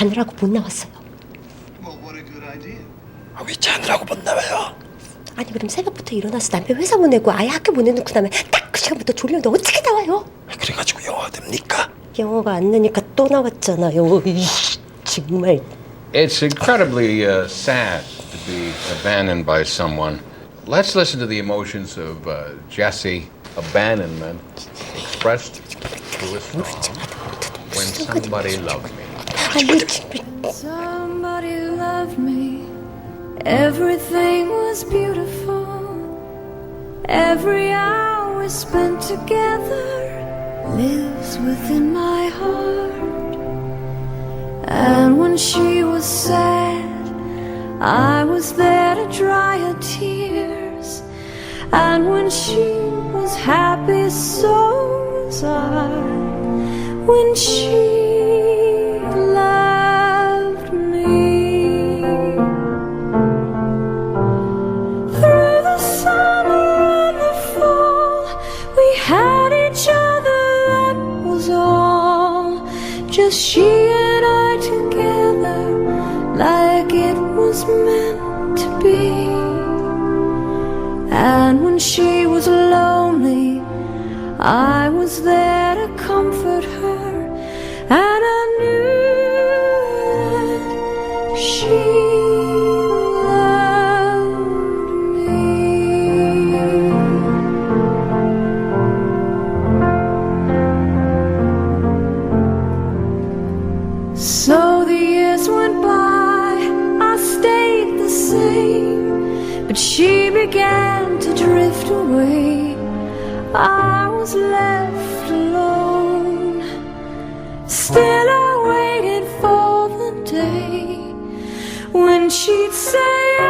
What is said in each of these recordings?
자느라고 못 나왔어요. Well, what a good idea. 아, 왜 자느라고 못 나와요? 아니 그럼 새벽부터 일어나서 남편 회사 보내고 아이 학교 보내놓고 나면 딱 그 시간부터 졸렸는데 어떻게 나와요? 그래가지고 영화 됩니까? 영어가 안 느니까 또 나왔잖아요. 이 정말 It's incredibly uh, sad to be abandoned by someone. Let's listen to the emotions of uh, Jesse abandonment expressed through a song. When somebody loved me. Somebody loved me. Everything was beautiful. Every hour we spent together lives within my heart. And when she was sad, I was there to dry her tears. And when she was happy, so was I. When she She and I together, like it was meant to be. And when she was lonely, I was there So the years went by, I stayed the same, but she began to drift away. I was left alone. Still, I waited for the day when she'd say,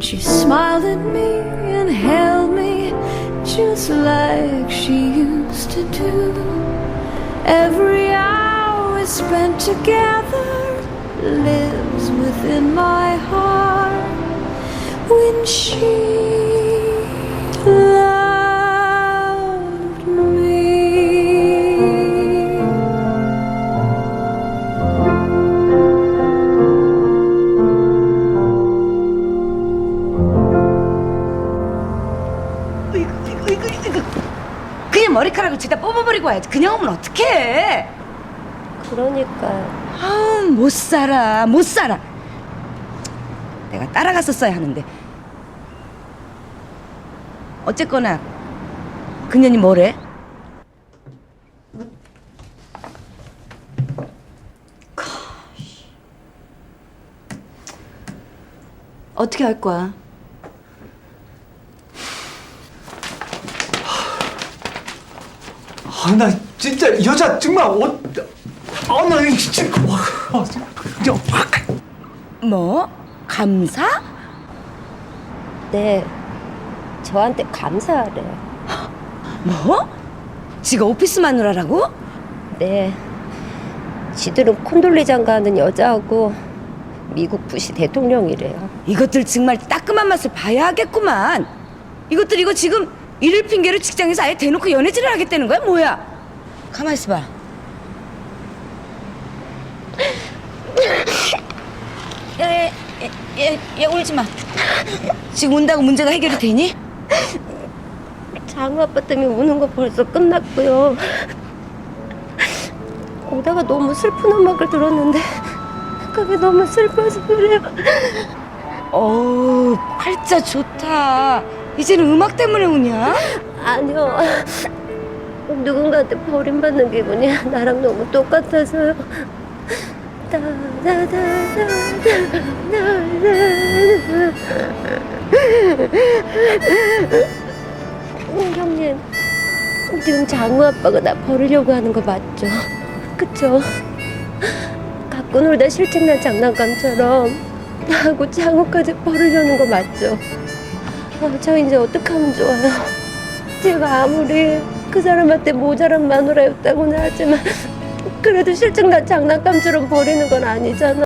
And she smiled at me and held me just like she used to do. Every hour we spent together lives within my heart when she 그냥 머리카락을 죄다 뽑아버리고 와야지. 그냥 오면 어떡해. 그러니까 아우, 못 살아. 못 살아. 내가 따라갔었어야 하는데. 어쨌거나, 그년이 뭐래? 어떻게 할 거야? 아, 나 진짜 여자 정말 어, 아, 나 진짜 와, 아, 진짜 확. 뭐? 감사? 네 저한테 감사하래. 뭐? 지가 오피스 마누라라고? 네 지들은 콘돌리장가 하는 여자하고 미국 부시 대통령이래요. 이것들 정말 따끔한 맛을 봐야 하겠구만. 이것들 이거 지금 일을 핑계로 직장에서 아예 대놓고 연애질을 하겠다는 거야? 뭐야? 가만 있어봐. 얘, 얘, 얘, 얘 울지 마. 지금 운다고 문제가 해결이 되니? 장우 아빠 때문에 우는 거 벌써 끝났고요. 오다가 너무 슬픈 음악을 들었는데 그게 너무 슬퍼서 그래요. 어우, 팔자 좋다. 이제는 음악 때문에 우냐? 아니요. 누군가한테 버림받는 기분이 나랑 너무 똑같아서요. 형님, 지금 장우 아빠가 나 버리려고 하는 거 맞죠? 그쵸? 갖고 놀다 실증난 장난감처럼 나하고 장우까지 버리려는 거 맞죠? 아, 저 이제 어떡하면 좋아요? 제가 아무리 그 사람한테 모자란 마누라였다고는 하지만 그래도 실증난 장난감처럼 버리는 건 아니잖아.